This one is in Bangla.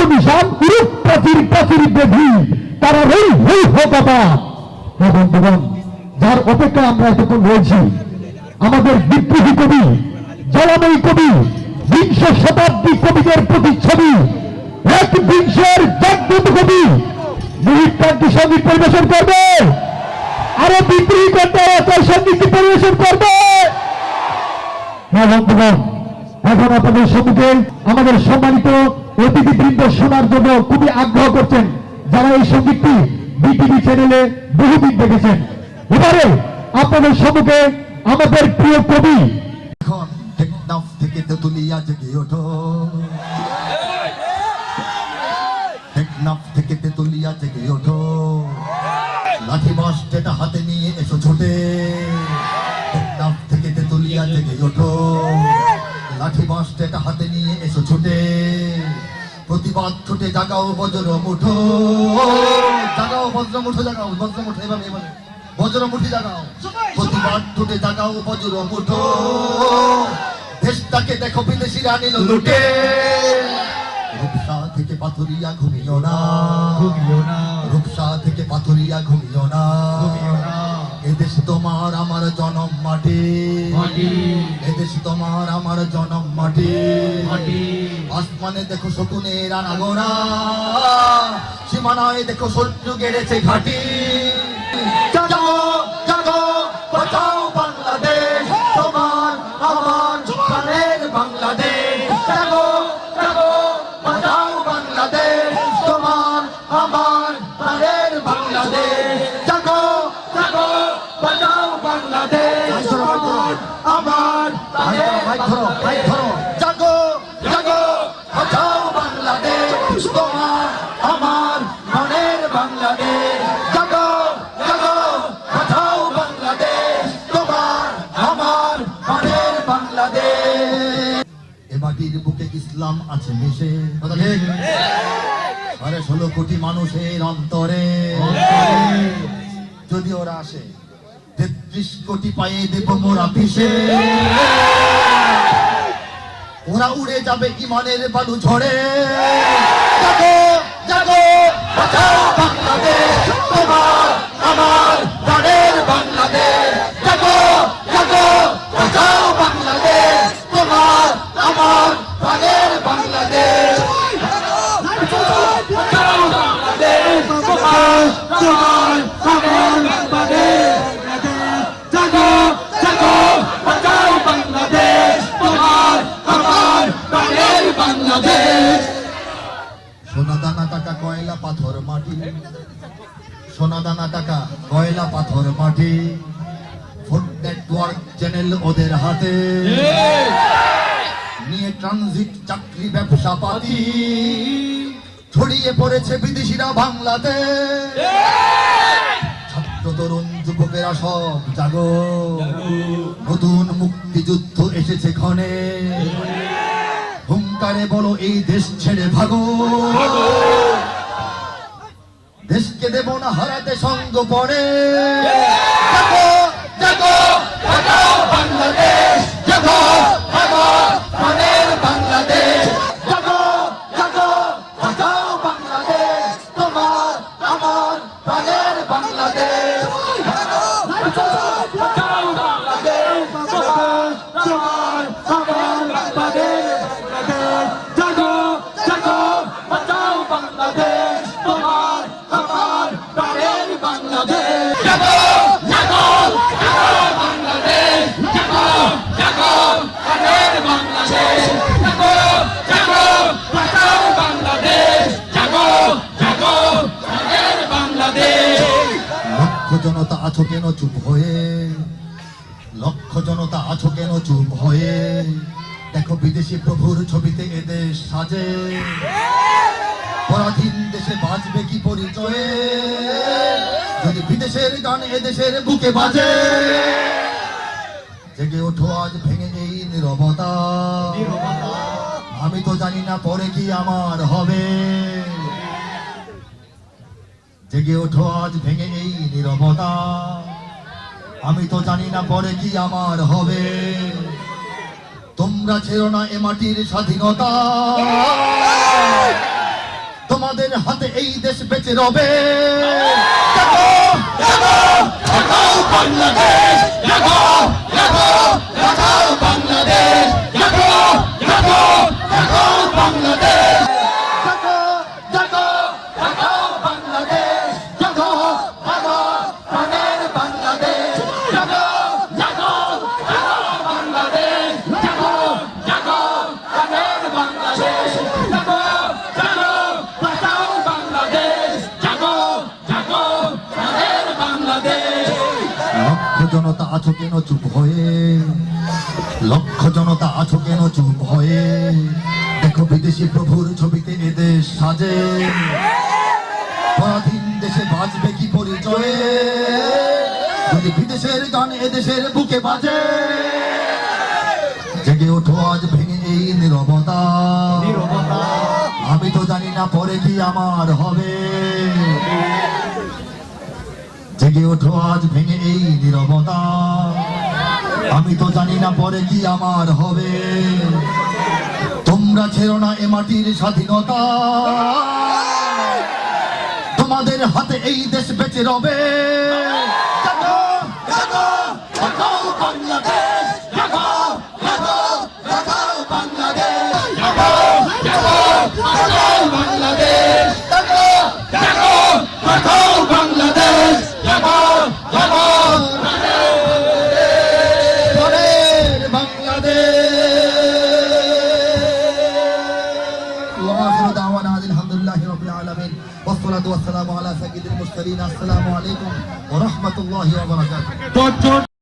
সুবিশাল রূপ প্রাচীর প্রাচীর বেধি। তারা রই হই হ্যাঁ বন্ধুগণ, যার অপেক্ষা আমরা এতক্ষণ রয়েছি, আমাদের বিদ্রোহী কবি জলাময়ী কবি, বিংশ শতাব্দী কবিদের প্রতিচ্ছবি, এক বিংশের জাগ্রত কবি মুহিত কান্তি সংগীত পরিবেশন করবে। আরও বিদ্রোহী কন্যা সংগীত পরিবেশন করবে। হ্যাঁ বন্ধুগণ এখন আপনাদের সম্মুখে আমাদের সম্মানিত অতিথিবৃন্দ শোনার জন্য খুবই আগ্রহ করছেন যারা এই সঙ্গীতটি বিটিভি চ্যানেলে বহুদিন দেখেছেন। এবারে আপনাদের সম্মুখে আমাদের প্রিয় কবি থেকে তেতুলিয়া জেগে ওঠো। টেকনাফ থেকে তেতুলিয়া জেগে ওঠো। লাঠি বাস যেটা হাতে নিয়ে এসো ছোটে। টেকনাফ থেকে তেতুলিয়া জেগে ওঠো। লাঠি বাস যেটা হাতে নিয়ে এসো ছোটে। প্রতিবাদ ছুটে জাগাও বজ্র মুঠো। জাগাও বজ্র মুঠো জাগাও বজ্র মুঠো এভাবে এভাবে। বজ্র মুঠি জাগাও। প্রতিবাদ ছুটে জাগাও বজ্র মুঠো। দেশটাকে দেখো বিদেশিরা নিল লুটে। রূপসা থেকে পাথরিয়া ঘুমিও না। ঘুমিও না। রূপসা থেকে পাথরিয়া ঘুমিও না। ঘুমিও না। এদেশ তোমার আমার জনম মাটি। এদেশ তোমার আমার জনম মাটি। আসমানে দেখো শকুনের আনাগোনা সীমানায় দেখো শত্রু গেড়েছে ঘাটি। আমার মনের বাংলাদেশ। জাগো জাগো। বাংলাদেশ। তোমার, আমার বাংলাদেশ। এ মাটির বুকে ইসলাম আছে মিশে? সাড়ে ষোলো কোটি মানুষের অন্তরে। যদি ওরা আসে, তেত্রিশ কোটি পায়ে দেব মোরা পিসে ওরা উড়ে যাবে ইমানের বালু ঝড়ে জাগো জাগো বাঁচাও বাংলাদেশ, তোমার, আমার প্রাণের বাংলাদেশ। জাগো জাগো বাঁচাও বাংলাদেশ, তোমার, আমার প্রাণের বাংলাদেশ। সোনা দানা টাকা কয়লা পাথর মাটি। সোনা দানা টাকা কয়লা পাথর মাটি। ফুড নেটওয়ার্ক চ্যানেল ওদের হাতে। নিয়ে ট্রানজিট চাকরি ব্যবসা পাতি ছড়িয়ে পড়েছে বিদেশিরা বাংলাতে। ছাত্র তরুণ যুবকেরা সব জাগো। নতুন মুক্তিযুদ্ধ এসেছে ক্ষণে। এই দেশ ছেড়ে ভাগো। দেশকে দেব না হারাতে সঙ্গ পরে। বাংলাদেশ। লক্ষ জনতা আছো কেন চুপ হয়ে? লক্ষ জনতা আছো কেন চুপ হয়ে? দেখো বিদেশি প্রভুর ছবিতে এদেশ সাজে। পরাধীন দেশে বাঁচবে কি পরিচয়ে? বিদেশের গান এদেশের বুকে বাজে। জেগে ওঠো, আজ ভেঙে এই নীরবতা। আমি তো জানি না পরে কি আমার হবে। জেগে ওঠো, আজ ভেঙে এই নীরবতা। আমি তো জানি না পরে কি আমার হবে। তোমরা ছেড়ো না এ মাটির স্বাধীনতা। তোমাদের হাতে এই দেশ বেঁচে রবে। জাগো, জাগো, জাগাও বাংলাদেশ জাগো, জাগো, জাগাও বাংলাদেশ জাগো, জাগো, জাগাও বাংলাদেশ জাগো, জাগো, জাগাও বাংলাদেশ জাগো, জাগো, প্রাণের বাংলাদেশ জাগো, জাগো, জাগাও বাংলাদেশ জাগো, জাগো, প্রাণের বাংলাদেশ জাগো, জাগো, বাঁচাও বাংলাদেশ জাগো, জাগো, প্রাণের বাংলাদেশ লক্ষ জনতা আছো কেন চুপ হয়ে? লক্ষ জনতা আছো কেন চুপ হয়ে? দেখো বিদেশি প্রভুর ছবিতে এদেশ সাজে। পরাধীন দেশে বাজবে কি পরিচয়ে? যদি বিদেশের গান এদেশের বুকে বাজে জেগে ওঠো আজ ভেঙে এই নিরবতা। আমি তো জানি না পরে কি আমার হবে। জেগে ওঠো, আজ ভেঙে এই নিরবতা। আমি তো জানি না পরে কি আমার হবে। তোমরা ছেড়ো না এ মাটির স্বাধীনতা। তোমাদের হাতে এই দেশ বেঁচে রবে। وآخر دعوانا الحمد لله رب العالمين. والصلاة والسلام على سيد المرسلين. السلام عليكم ورحمة الله وبركاته.